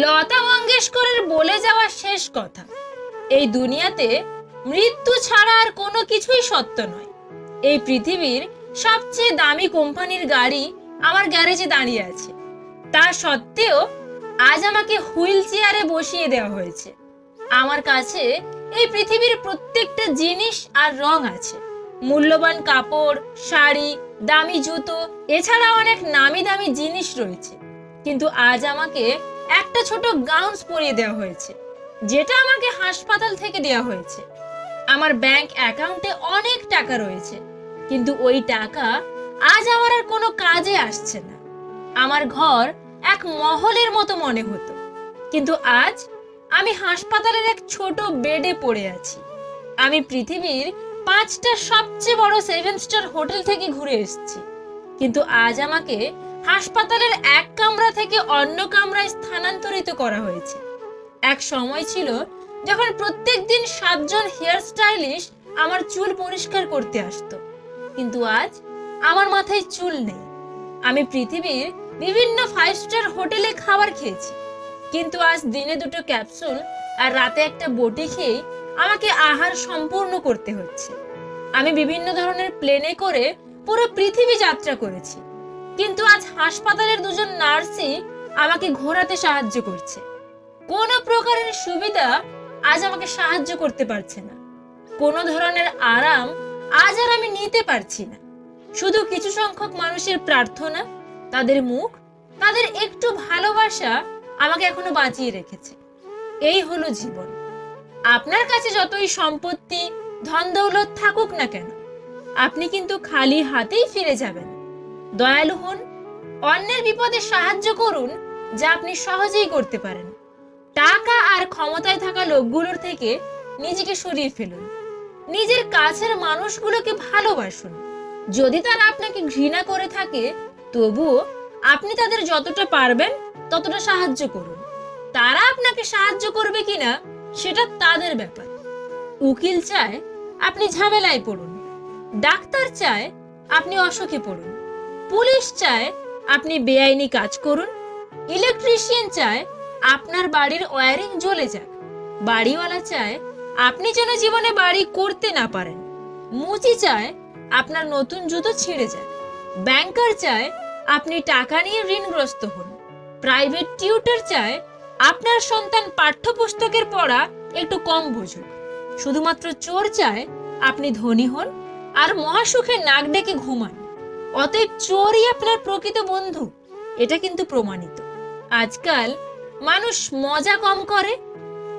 লতা মঙ্গেশকরের বলে যাওয়া শেষ কথা। এই দুনিয়াতে মৃত্যু ছাড়া আর কোনো কিছুই সত্য নয়। এই পৃথিবীর সবচেয়ে দামি কোম্পানির গাড়ি আমার গ্যারেজে দাঁড়িয়ে আছে। তা সত্ত্বেও আজ আমাকে হুইল চেয়ারে বসিয়ে দেওয়া হয়েছে। আমার কাছে এই পৃথিবীর প্রত্যেকটা জিনিস আর রং আছে। মূল্যবান কাপড়, শাড়ি, দামি জুতো, এছাড়া অনেক নামি দামি জিনিস রয়েছে। কিন্তু আজ আমাকে একটা ছোট গাউন্স পরিয়ে দেওয়া হয়েছে, যেটা আমাকে হাসপাতাল থেকে দেওয়া হয়েছে। আমার ব্যাংক অ্যাকাউন্টে অনেক টাকা রয়েছে, কিন্তু ওই টাকা আজ আমার আর কোনো কাজে আসছে না। আমার ঘর এক মহলের মতো মনে হতো, কিন্তু আজ আমি হাসপাতালের এক ছোট বেডে পড়ে আছি। আমি পৃথিবীর পাঁচটা সবচেয়ে বড় সেভেন স্টার হোটেল থেকে ঘুরে এসেছি, কিন্তু আজ আমাকে হাসপাতালের এক কামরা থেকে অন্য কামরায় স্থানান্তরিত করা হয়েছে। এক সময় ছিল যখন প্রত্যেক দিন সাতজন হেয়ার স্টাইলিশ আমার চুল পরিষ্কার করতে আসতো। কিন্তু আজ আমার মাথায় চুল নেই। আমি পৃথিবীর বিভিন্ন ফাইভ স্টার হোটেলে খাবার খেয়েছি। কিন্তু আজ দিনে দুটো ক্যাপসুল আর রাতে একটা বটি খেয়ে আমাকে আহার সম্পূর্ণ করতে হচ্ছে। আমি বিভিন্ন ধরনের প্লেনে করে পুরো পৃথিবী যাত্রা করেছি। কিন্তু আজ হাসপাতালের দুজন নার্সই আমাকে ঘোরাতে সাহায্য করছে। কোনো প্রকারের সুবিধা আজ আমাকে সাহায্য করতে পারছে না। কোনো ধরনের আরাম আজ আর আমি নিতে পারছি না। শুধু কিছু সংখ্যক মানুষের প্রার্থনা, তাদের মুখ, তাদের একটু ভালোবাসা আমাকে এখনও বাঁচিয়ে রেখেছে। এই হলো জীবন। আপনার কাছে যতই সম্পত্তি ধন দৌলত থাকুক না কেন, আপনি কিন্তু খালি হাতেই ফিরে যাবেন। দয়ালু হন, অন্যের বিপদে সাহায্য করুন যা আপনি সহজেই করতে পারেন। টাকা আর ক্ষমতায় থাকা লোকগুলোর থেকে নিজেকে সরিয়ে ফেলুন। নিজের কাছের মানুষগুলোকে ভালোবাসুন। যদি তারা আপনাকে ঘৃণা করে থাকে, তবুও আপনি তাদের যতটা পারবেন ততটা সাহায্য করুন। তারা আপনাকে সাহায্য করবে কিনা, সেটা তাদের ব্যাপার। উকিল চায় আপনি ঝামেলায় পড়ুন। ডাক্তার চায় আপনি অসুখে পড়ুন। পুলিশ চায় আপনি বেআইনি কাজ করুন। ইলেকট্রিশিয়ান চায় আপনার বাড়ির ওয়ারিং জ্বলে যাক। বাড়িওয়ালা চায় আপনি যেন জীবনে বাড়ি করতে না পারেন। মুচি চায় আপনার নতুন জুতো ছিঁড়ে যাক। ব্যাংকার চায় আপনি টাকা নিয়ে ঋণগ্রস্ত হন। প্রাইভেট টিউটর চায় আপনার সন্তান পাঠ্যপুস্তকের পড়া একটু কম বুঝুক। শুধুমাত্র চোর চায় আপনি ধনী হন আর মহাসুখে নাক ডেকে ঘুমান। অতএব চোরই আপনার প্রকৃত বন্ধু। এটা কিন্তু প্রমাণিত। আজকাল মানুষ মজা কম করে,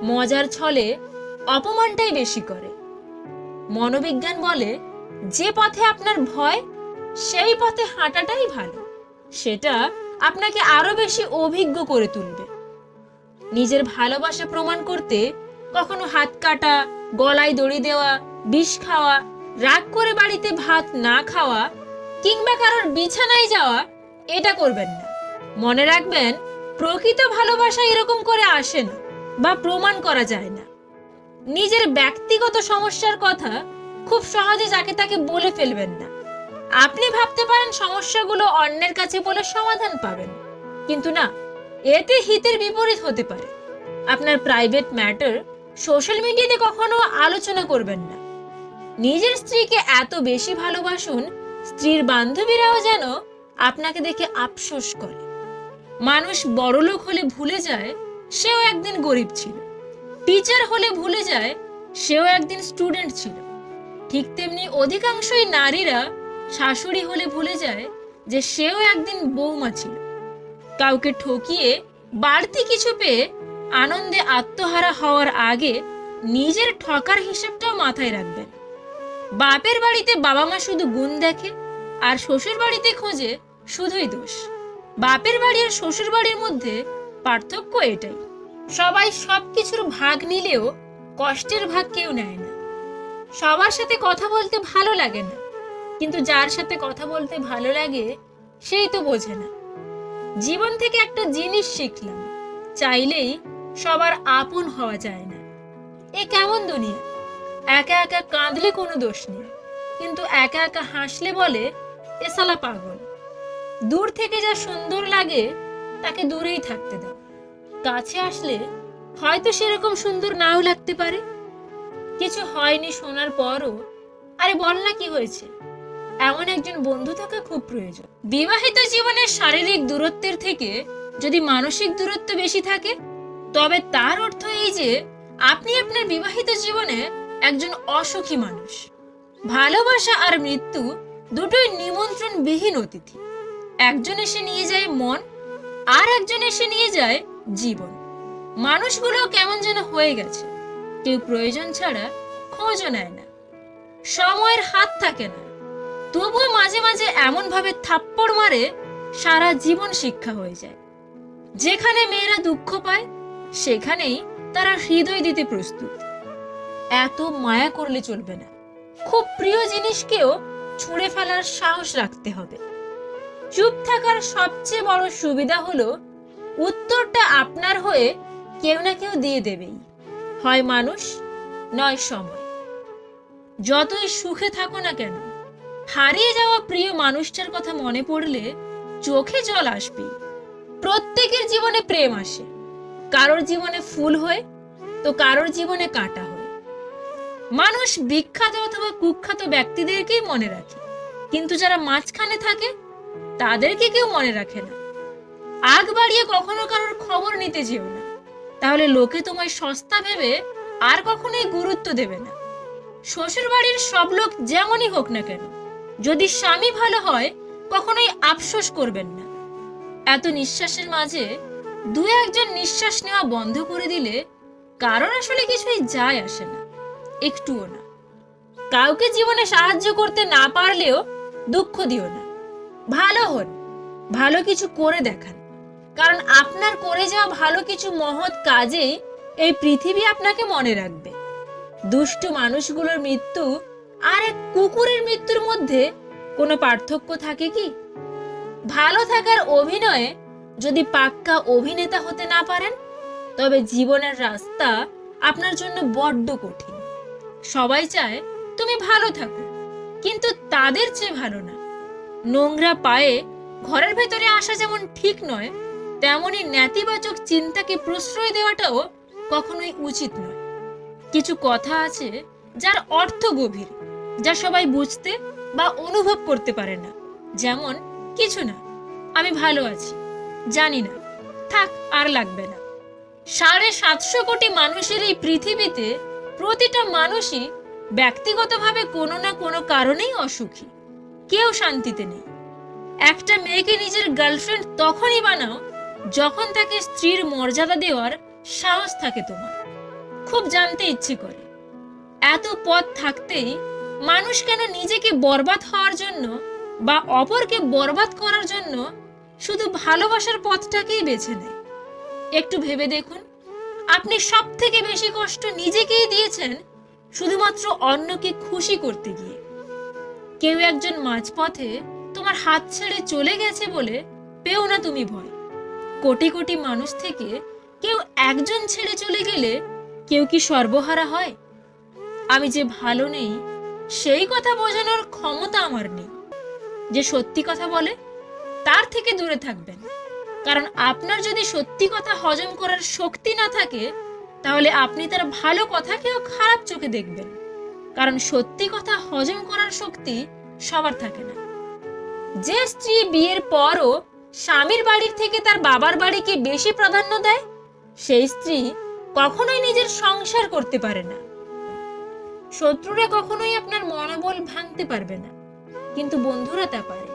মজার ছলে অপমানটাই বেশি করে। মনোবিজ্ঞান বলে, যে পথে আপনার ভয়, সেই পথে হাঁটাটাই ভালো। সেটা আপনাকে আরও বেশি অভিজ্ঞ করে তুলবে। নিজের ভালোবাসা প্রমাণ করতে কখনো হাত কাটা, গলায় দড়ি দেওয়া, বিষ খাওয়া, রাগ করে বাড়িতে ভাত না খাওয়া কিংবা কারোর বিছানায় যাওয়া, এটা করবেন না। মনে রাখবেন, প্রকৃত ভালোবাসা এরকম করে আসে না বা প্রমাণ করা যায় না। নিজের ব্যক্তিগত সমস্যার কথা খুব সহজে যাকে তাকে বলে ফেলবেন না। আপনি ভাবতে পারেন সমস্যাগুলো অন্যের কাছে বলে সমাধান পাবেন। কিন্তু না, এতে হিতের বিপরীত হতে পারে। আপনার প্রাইভেট ম্যাটার সোশ্যাল মিডিয়াতে কখনো আলোচনা করবেন না। নিজের স্ত্রীকে এত বেশি ভালোবাসুন স্ত্রীর বান্ধবীরাও যেন আপনাকে দেখে আফসোস করে। মানুষ বড়লোক হলে ভুলে যায়, সেও একদিন গরিব ছিল। টিচার হলে ভুলে যায়, সেও একদিন স্টুডেন্ট ছিল। ঠিক তেমনি অধিকাংশই নারীরা শাশুড়ি হলে ভুলে যায় যে সেও একদিন বৌমা ছিল। কাউকে ঠকিয়ে বাড়তি কিছু পেয়ে আনন্দে আত্মহারা হওয়ার আগে নিজের ঠকার হিসেবটাও মাথায় রাখবেন। বাপের বাড়িতে বাবা মা শুধু গুণ দেখে, আর শ্বশুর বাড়িতে খোঁজে শুধুই দোষ। বাপের বাড়ি আর শ্বশুর বাড়ির মধ্যে পার্থক্য এটাই। সবাই সবকিছুর ভাগ নিলেও কষ্টের ভাগ কেউ নেয় না। সবার সাথে কথা বলতে ভালো লাগে না, কিন্তু যার সাথে কথা বলতে ভালো লাগে, সেই তো বোঝে না। জীবন থেকে একটা জিনিস শিখলাম, চাইলেই সবার আপন হওয়া যায় না। এ কেমন দুনিয়া? একা একা কাঁদলে কোনো দোষ নেই। কিন্তু একা একা হাসলে বলে, এ সালা পাগল। দূর থেকে যা সুন্দর লাগে, তাকে দূরেই থাকতে দাও। কাছে আসলে হয়তো সেরকম সুন্দর নাও লাগতে পারে। কিছু হয়নি শোনার পরও, আরে বল না কি হয়েছে? এমন একজন বন্ধু থাকা খুব প্রয়োজন। বিবাহিত জীবনের শারীরিক দূরত্বের থেকে যদি মানসিক দূরত্ব বেশি থাকে, তবে তার অর্থ এই যে, আপনি আপনার বিবাহিত জীবনে একজন অসুখী মানুষ। ভালোবাসা আর মৃত্যু দুটোই নিমন্ত্রণবিহীন অতিথি। একজন এসে নিয়ে যায় মন, আর একজন এসে নিয়ে যায় জীবন। মানুষগুলো কেমন যেন হয়ে গেছে। কেউ প্রয়োজন ছাড়া খোঁজও নেয় না। সময়ের হাত থাকে না। তবুও মাঝে মাঝে এমন ভাবে থাপ্পড় মারে সারা জীবন শিক্ষা হয়ে যায়। যেখানে মেয়েরা দুঃখ পায়, সেখানেই তারা হৃদয় দিতে প্রস্তুত। এত মায়া করলে চলবে না। খুব প্রিয় জিনিসকেও ছুঁড়ে ফেলার সাহস রাখতে হবে। চুপ থাকার সবচেয়ে বড় সুবিধা হলো, উত্তরটা আপনার হয়ে কেউ না কেউ দিয়ে দেবেই। হয় মানুষ, নয় সময়। যতই সুখে থাকো না কেন, হারিয়ে যাওয়া প্রিয় মানুষটার কথা মনে পড়লে চোখে জল আসবে প্রত্যেকের জীবনে প্রেম আসে। কারোর জীবনে ফুল হয়ে, তো কারোর জীবনে কাটা হয়ে। মানুষ বিখ্যাত অথবা কুখ্যাত ব্যক্তিদেরকেই মনে রাখে। কিন্তু যারা মাঝখানে থাকে, তাদেরকে কেউ মনে রাখে না। আগ বাড়িয়ে কখনো কারোর খবর নিতে যেও না। তাহলে লোকে তোমায় সস্তা ভেবে আর কখনোই গুরুত্ব দেবে না। শ্বশুর বাড়ির সব লোক যেমনই হোক না কেন, যদি স্বামী ভালো হয়, কখনোই আফসোস করবেন না। এত নিঃশ্বাসের মাঝে দু একজন নিঃশ্বাস নেওয়া বন্ধ করে দিলে কারণ আসলে কিছুই যায় আসে না। একটুও না। কাউকে জীবনে সাহায্য করতে না পারলেও দুঃখ দিও না। ভালো হন, ভালো কিছু করে দেখান। কারণ আপনার করে যাওয়া ভালো কিছু মহৎ কাজেই এই পৃথিবী আপনাকে মনে রাখবে। দুষ্ট মানুষগুলোর মৃত্যু আর এক কুকুরের মৃত্যুর মধ্যে কোনো পার্থক্য থাকে কি? ভালো থাকার অভিনয়ে যদি পাক্কা অভিনেতা হতে না পারেন, তবে জীবনের রাস্তা আপনার জন্য বড্ড কঠিন। সবাই চায় তুমি ভালো থাকো, কিন্তু তাদের চেয়ে ভালো না। নোংরা পায়ে ঘরের ভেতরে আসা যেমন ঠিক নয়, তেমনি নেতিবাচক চিন্তাকে প্রশ্রয় দেওয়াটাও কখনোই উচিত নয়। কিছু কথা আছে যার অর্থ গভীর, যা সবাই বুঝতে বা অনুভব করতে পারে না। যেমন, কিছু না, আমি ভালো আছি, জানি না, থাক, আর লাগবে না। সাড়ে সাতশো কোটি মানুষের এই পৃথিবীতে প্রতিটা মানুষই ব্যক্তিগতভাবে কোনো না কোনো কারণেই অসুখী। কেউ শান্তিতে নেই। একটা মেয়েকে নিজের গার্লফ্রেন্ড তখনই বানাও যখন তাকে স্ত্রীর মর্যাদা দেওয়ার সাহস থাকে তোমার। খুব জানতে ইচ্ছে করে। এত পথ থাকতেই মানুষ কেন নিজেকে বরবাদ হওয়ার জন্য বা অপরকে বরবাদ করার জন্য শুধু ভালোবাসার পথটাকেই বেছে নেয়? একটু ভেবে দেখুন। আপনি সব থেকে বেশি কষ্ট নিজেকেই দিয়েছেন শুধুমাত্র অন্যকে খুশি করতে গিয়ে। কেউ একজন মাঝপথে তোমার হাত ছেড়ে চলে গেছে বলে পেও না তুমি ভয়। কোটি কোটি মানুষ থেকে কেউ একজন ছেড়ে চলে গেলে কেউ কি সর্বহারা হয়? আমি যে ভালো নেই, সেই কথা বোঝানোর ক্ষমতা আমার নেই। যে সত্যি কথা বলে, তার থেকে দূরে থাকবেন। কারণ আপনার যদি সত্যি কথা হজম করার শক্তি না থাকে, তাহলে আপনি তার ভালো কথাকেও খারাপ চোখে দেখবেন। কারণ সত্যি কথা হজম করার শক্তি সবার থাকে না। যে স্ত্রী বিয়ের পরও স্বামীর বাড়ির থেকে তার বাবার বাড়িকে বেশি প্রাধান্য দেয়, সেই স্ত্রী কখনোই নিজের সংসার করতে পারে না। শত্রুরা কখনোই আপনার মনোবল ভাঙতে পারবে না। কিন্তু বন্ধুরা তা পারে।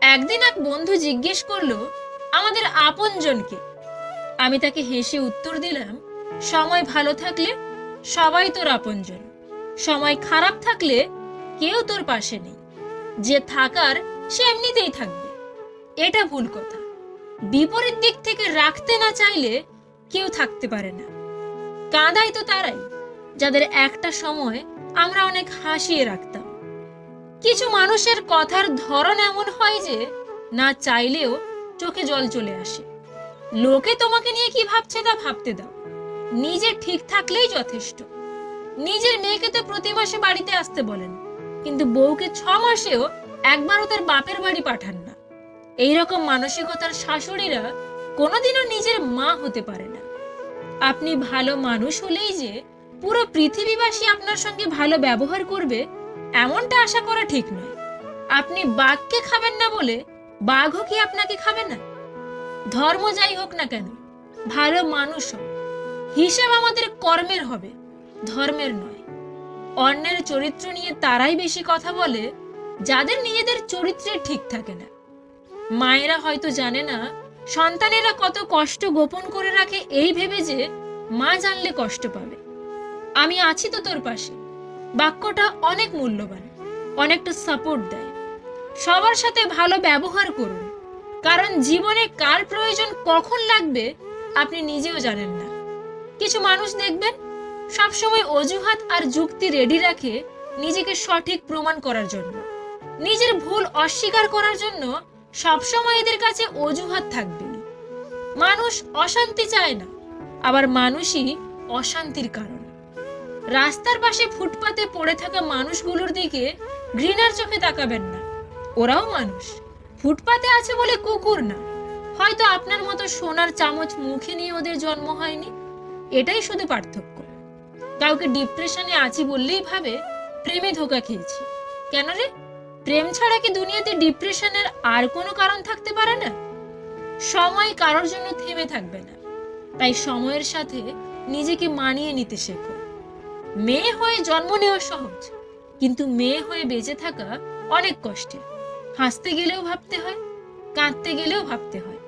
একদিন এক বন্ধু জিজ্ঞেস করল আমাদের আপনজনকে। আমি তাকে হেসে উত্তর দিলাম, সময় ভালো থাকলে সবাই তোর আপনজন। সময় খারাপ থাকলে কেউ তোর পাশে নেই। যে থাকার, সে এমনিতেই থাকবে। এটা ভুল কথা। বিপরীত দিক থেকে রাখতে না চাইলে কেউ থাকতে পারে না। কাঁদাই তো তারাই, যাদের একটা সময় আমরা অনেক হাসিয়ে রাখতাম। কিছু মানুষের কথার ধরন এমন হয় যে, না চাইলেও চোখে জল চলে আসে। লোকে তোমাকে নিয়ে কি ভাবছে তা ভাবতে দাও। নিজে ঠিক থাকলেই যথেষ্ট। নিজের মেয়েকে তো প্রতি মাসে বাড়িতে আসতে বলেন, কিন্তু বউকে ছ মাসেও একবারও তার বাপের বাড়ি পাঠান না। এইরকম মানসিকতার শাশুড়িরা কোনোদিনও নিজের মা হতে পারে না। আপনি ভালো মানুষ হলেই যে পুরো পৃথিবীবাসী আপনার সঙ্গে ভালো ব্যবহার করবে, এমনটা আশা করা ঠিক নয়। আপনি বাঘকে খাবেন না বলে বাঘও কি আপনাকে খাবে না? ধর্ম যাই হোক না কেন, ভালো মানুষ হোক হিসাব আমাদের কর্মের হবে, ধর্মের নয়। অন্যের চরিত্র নিয়ে তারাই বেশি কথা বলে, যাদের নিজেদের চরিত্রে ঠিক থাকে না। মায়েরা হয়তো জানে না, সন্তানেরা কত কষ্ট গোপন করে রাখে এই ভেবে যে মা জানলে কষ্ট পাবে। আমি আছি তো তোর পাশে। বাক্যটা অনেক মূল্যবান, অনেকটা সাপোর্ট দেয়। সবার সাথে ভালো ব্যবহার করুন। কারণ জীবনে কার প্রয়োজন কখন লাগবে, আপনি নিজেও জানেন না। কিছু মানুষ দেখবেন, সবসময় অজুহাত আর যুক্তি রেডি রাখে নিজেকে সঠিক প্রমাণ করার জন্য। নিজের ভুল অস্বীকার করার জন্য সবসময় এদের কাছে অজুহাত থাকবে। মানুষ অশান্তি চায় না, আবার মানুষই অশান্তির কারণ। রাস্তার পাশে ফুটপাতে পড়ে থাকা মানুষগুলোর দিকে ঘৃণার চোখে তাকাবেন না। ওরাও মানুষ। ফুটপাতে আছে বলে কুকুর না। হয়তো আপনার মতো সোনার চামচ মুখে নিয়ে ওদের জন্ম হয়নি। এটাই শুধু পার্থক্য। কাউকে ডিপ্রেশনে আছি বললেই ভাবে, প্রেমে ধোকা খেয়েছি। কেন রে? প্রেম ছাড়া কি দুনিয়াতে ডিপ্রেশনের আর কোনো কারণ থাকতে পারে না? সময় কারোর জন্য থেমে থাকবে না। তাই সময়ের সাথে নিজেকে মানিয়ে নিতে শেখো। মেয়ে হয়ে জন্ম নেওয়া সহজ, কিন্তু মেয়ে হয়ে বেঁচে থাকা অনেক কষ্টের। হাসতে গেলেও ভাবতে হয়, কাঁদতে গেলেও ভাবতে হয়।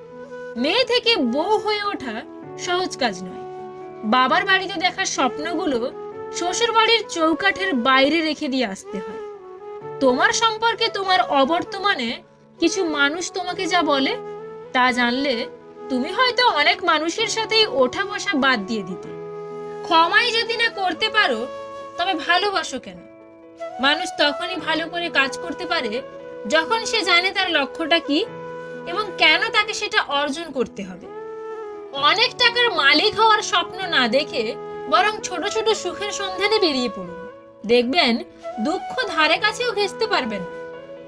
মেয়ে থেকে বউ হয়ে ওঠা সহজ কাজ নয়। বাবার বাড়িতে দেখা স্বপ্নগুলো শ্বশুর বাড়ির চৌকাঠের বাইরে রেখে দিয়ে আসতে হয়। তোমার সম্পর্কে তোমার অবর্তমানে কিছু মানুষ তোমাকে যা বলে, তা জানলে তুমি হয়তো অনেক মানুষের সাথেই ওঠা বসা বাদ দিয়ে দিতে। ক্ষমাই যদি না করতে পারো, তবে ভালোবাসো কেন? মানুষ তখনই ভালো করে কাজ করতে পারে যখন সে জানে তার লক্ষ্যটা কি এবং কেন তাকে সেটা অর্জন করতে হবে। অনেক টাকার মালিক হওয়ার স্বপ্ন না দেখে বরং ছোট ছোট সুখের সন্ধানে বেরিয়ে পড়ুন দেখবেন, দুঃখ ধারে কাছেও ঘেঁচতে পারবেন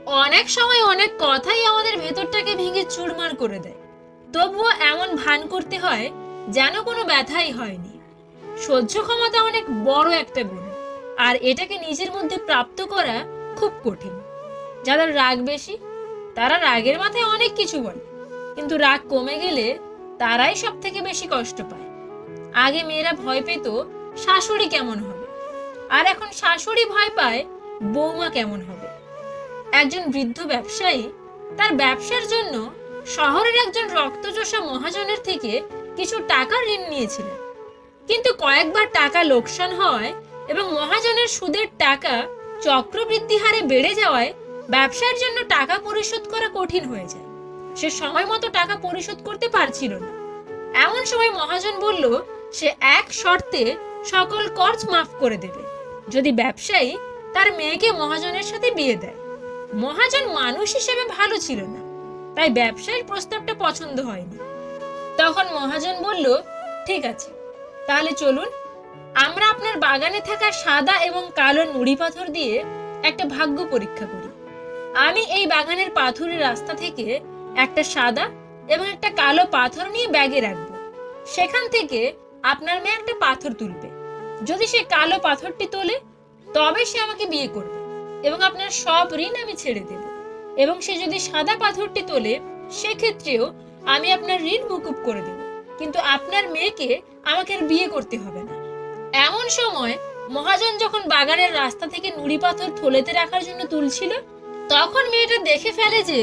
অনেক সময় অনেক কথাই আমাদের ভেতরটাকে ভেঙে চুরমার করে দেয়। তবুও এমন ভান করতে হয় যেন কোনো ব্যথাই হয়নি। সহ্য ক্ষমতা অনেক বড় একটা গুণ। আর এটাকে নিজের মধ্যে প্রাপ্ত করা খুব কঠিন। যাদের রাগ বেশি, তারা রাগের মাথায় অনেক কিছু বলে। কিন্তু রাগ কমে গেলে তারাই সব থেকে বেশি কষ্ট পায়। আগে মেয়েরা ভয় পেত, শাশুড়ি কেমন হবে? আর এখন শাশুড়ি ভয় পায়, বৌমা কেমন হবে? একজন বৃদ্ধ ব্যবসায়ী, তার ব্যবসার জন্য শহরের একজন রক্তচোষা মহাজনের থেকে কিছু টাকা ঋণ নিয়েছিলেন। কিন্তু কয়েকবার টাকা লোকসান হওয়ায় এবং মহাজনের সুদের টাকা চক্রবৃদ্ধি হারে বেড়ে যাওয়ায় ব্যবসার জন্য টাকা পরিশোধ করা কঠিন হয়ে যায়। সে সময় মতো টাকা পরিশোধ করতে পারছিল না। এমন সময় মহাজন বলল, সে এক শর্তে সকল কর্জ মাফ করে দেবে। যদি ব্যবসায়ী তার মেয়েকে মহাজনের সাথে বিয়ে দেয়। মহাজন মানুষ হিসেবে ভালো ছিল না, তাই ব্যবসায়ীর প্রস্তাবটা পছন্দ হয়নি। তখন মহাজন বলল, ঠিক আছে, তাহলে চলুন। আমরা আপনার বাগানে থাকা সাদা এবং কালো নুড়ি পাথর দিয়ে একটা ভাগ্য পরীক্ষা করি। আমি এই বাগানের পাথরের রাস্তা থেকে একটা সাদা এবং একটা কালো পাথর নিয়ে ব্যাগে রাখব। সেখান থেকে আপনার মেয়ে একটা পাথর তুলবে। যদি সে কালো পাথরটি তোলে, তবে সে আমাকে বিয়ে করবে এবং আপনার সব ঋণ আমি ছেড়ে দেব। এবং সে যদি সাদা পাথরটি তোলে, সেক্ষেত্রেও আমি আপনার ঋণ মুকুব করে দেব। কিন্তু আপনার মেয়েকে আমাকে আর বিয়ে করতে হবে না। এমন সময় মহাজন যখন বাগানের রাস্তা থেকে নুড়ি পাথর থলেতে রাখার জন্য তুলছিল তখন মেয়েটা দেখে ফেলে যে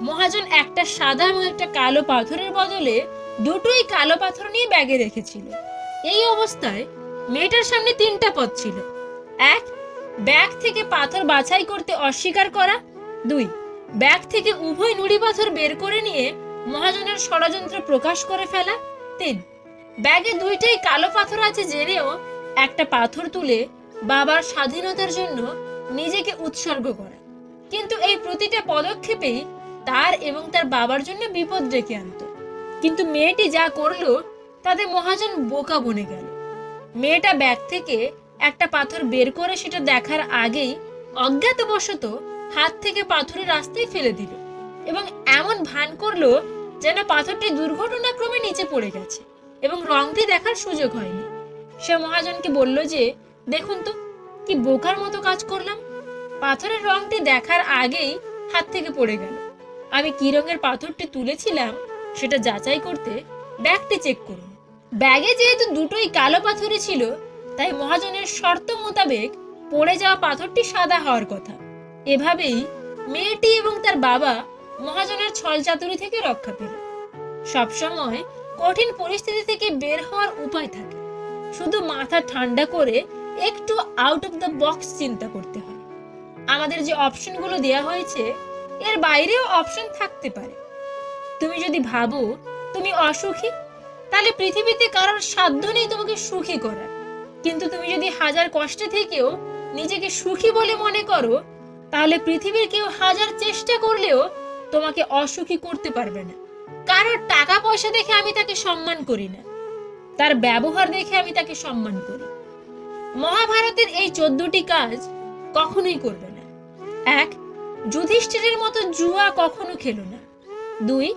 মহাজন একটা সাদা এবং একটা কালো পাথরের বদলে দুটোই কালো পাথর নিয়ে ব্যাগে রেখেছিল। এই অবস্থায় মেয়েটার সামনে তিনটা পথ ছিল। এক, ব্যাগ থেকে পাথর বাছাই করতে অস্বীকার করা। দুই, ব্যাগ থেকে উভয় নুড়ি পাথর বের করে নিয়ে মহাজনের ষড়যন্ত্র প্রকাশ করে ফেলা। তিন, ব্যাগে দুইটাই কালো পাথর আছে জেনেও একটা পাথর তুলে বাবার স্বাধীনতার জন্য নিজেকে উৎসর্গ করা। কিন্তু এই প্রতিটা পদক্ষেপেই তার এবং তার বাবার জন্য বিপদ ডেকে আনত। কিন্তু মেয়েটি যা করল, তাতে মহাজন বোকা বনে গেল। মেয়েটা ব্যাগ থেকে একটা পাথর বের করে সেটা দেখার আগেই অজ্ঞাতবশত হাত থেকে পাথরের রাস্তায় ফেলে দিল এবং এমন ভান করল যেন পাথরটি দুর্ঘটনাক্রমে নিচে পড়ে গেছে এবং রংটি দেখার সুযোগ হয়নি। সে মহাজনকে বলল যে, দেখুন তো, কি বোকার মতো কাজ করলাম। পাথরের রংটি দেখার আগেই হাত থেকে পড়ে গেল। আমি কি রঙের পাথরটি তুলেছিলাম সেটা যাচাই করতে ব্যাগটি চেক করুন। ব্যাগে যেহেতু দুটোই কালো পাথরই ছিল, তাই মহাজনের শর্ত মোতাবেক পড়ে যাওয়া পাথরটি সাদা হওয়ার কথা। এভাবেই মেয়েটি এবং তার বাবা মহাজনের ছলচাতুরি থেকে রক্ষা পেল। সবসময় কঠিন পরিস্থিতি থেকে বের হওয়ার উপায় থাকে। শুধু মাথা ঠান্ডা করে একটু আউট অফ দ্য বক্স চিন্তা করতে হয়। আমাদের যে অপশনগুলো দেওয়া হয়েছে, এর বাইরেও অপশন থাকতে পারে। তুমি যদি ভাবো তুমি অসুখী, তাহলে পৃথিবীতে কারোর সাধ্য নেই তোমাকে সুখী করার। কিন্তু তুমি যদি হাজার কষ্টে থেকেও নিজেকে সুখী বলে মনে করো, তাহলে পৃথিবীর কেউ হাজার চেষ্টা করলেও তোমাকে অসুখী করতে পারবে না। কারোর টাকা পয়সা দেখে আমি তাকে সম্মান করি না। তার ব্যবহার দেখে আমি তাকে সম্মান করি। মহাভারতের এই চোদ্দটি কাজ কখনোই করবে না। এক, যুধিষ্ঠিরের মতো জুয়া কখনো খেলো না। দুই,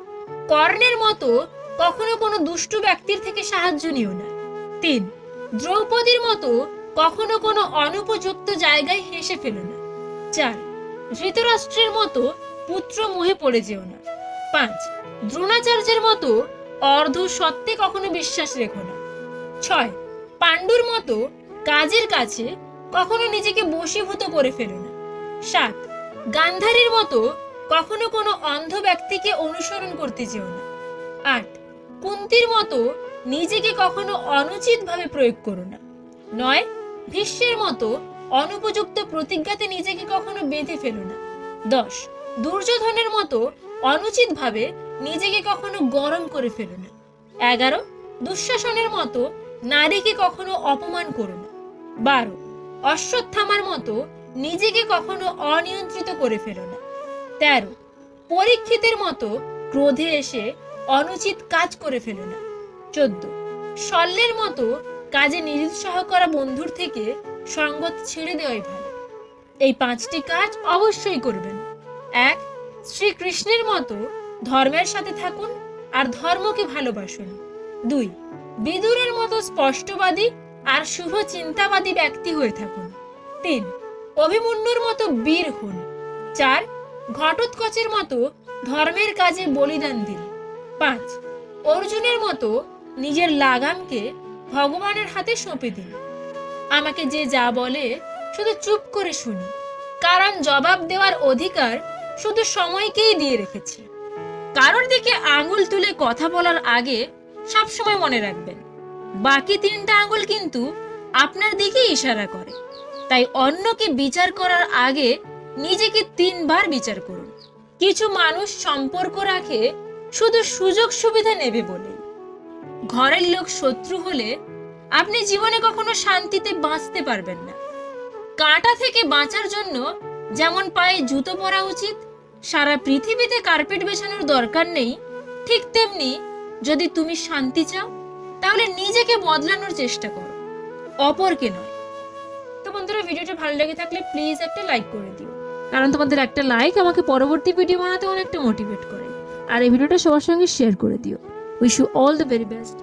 কর্ণের মতো কখনো কোনো দুষ্টু ব্যক্তির থেকে সাহায্য নিও না। তিন, দ্রৌপদীর মতো কখনো কোনো অনুপযুক্ত জায়গায় হেসে ফেলো না। চার, ধৃতরাষ্ট্রের মতো পুত্র মোহে পড়ে যেও না। পাঁচ, দ্রোণাচার্যের মতো অর্ধ সত্যে কখনো বিশ্বাস রেখো না। ছয়, পাণ্ডুর মতো কাজের কাছে কখনো নিজেকে বশীভূত করে ফেলো না। সাত। গান্ধারীর মতো কখনো কোনো অন্ধ ব্যক্তিকে অনুসরণ করতে যেও না। আট। কুন্তির মতো নিজেকে কখনো অনুচিত ভাবে প্রয়োগ করো না। নয়। ভীষ্মের মতো অনুপযুক্ত প্রতিজ্ঞাতে নিজেকে কখনো বেঁধে ফেলো না। দশ। দুর্যোধনের মতো অনুচিত ভাবে নিজেকে কখনো গরম করে ফেলো না। এগারো। দুঃশাসনের মতো নারীকে কখনো অপমান করো না। বারো। অশ্বত্থামার মতো নিজেকে কখনো অনিয়ন্ত্রিত করে ফেলো না। তেরো, পরীক্ষিতের মতো ক্রোধে এসে অনুচিত কাজ করে ফেলো না। চোদ্দ, শল্যের মতো কাজে নিরুৎসাহ করা বন্ধুর থেকে সঙ্গত ছেড়ে দেওয়াই ভালো। এই পাঁচটি কাজ অবশ্যই করবেন। এক, শ্রীকৃষ্ণের মতো ধর্মের সাথে থাকুন আর ধর্মকে ভালোবাসুন। দুই, বিদুরের মতো স্পষ্টবাদী আর শুভ চিন্তাবাদী ব্যক্তি হয়ে থাকুন। তিন অভিমন্যুর মতো বীর হন চার ঘটোৎকচের মতো ধর্মের কাজে বলিদান দিন। পাঁচ, অর্জুনের মতো নিজের লাগামকে ভগবানের হাতে সঁপে দিন। আমাকে যে যা বলে, শুধু চুপ করে শুনি। কারণ জবাব দেওয়ার অধিকার শুধু সময়কেই দিয়ে রেখেছি। কারোর দিকে আঙুল তুলে কথা বলার আগে সবসময় মনে রাখবেন, বাকি তিনটা আঙুল কিন্তু আপনার দিকেই ইশারা করে। তাই অন্যকে বিচার করার আগে নিজেকে তিনবার বিচার করুন। কিছু মানুষ সম্পর্ক রাখে শুধু সুযোগ সুবিধা নেবে বলে। ঘরের লোক শত্রু হলে আপনি জীবনে কখনো শান্তিতে বাঁচতে পারবেন না। কাঁটা থেকে বাঁচার জন্য যেমন পায়ে জুতো পরা উচিত, সারা পৃথিবীতে কার্পেট বেছানোর দরকার নেই, ঠিক তেমনি যদি তুমি শান্তি চাও, তাহলে নিজেকে বদলানোর চেষ্টা করো। অপরকে নয় বন্ধুরা ভিডিওটা ভালো লেগে থাকলে প্লিজ একটা লাইক করে দিও। কারণ তোমাদের একটা লাইক আমাকে পরবর্তী ভিডিও বানাতে অনেকটা মোটিভেট করে। আর এই ভিডিওটা সবার সঙ্গে শেয়ার করে দিও। Wish you all the very best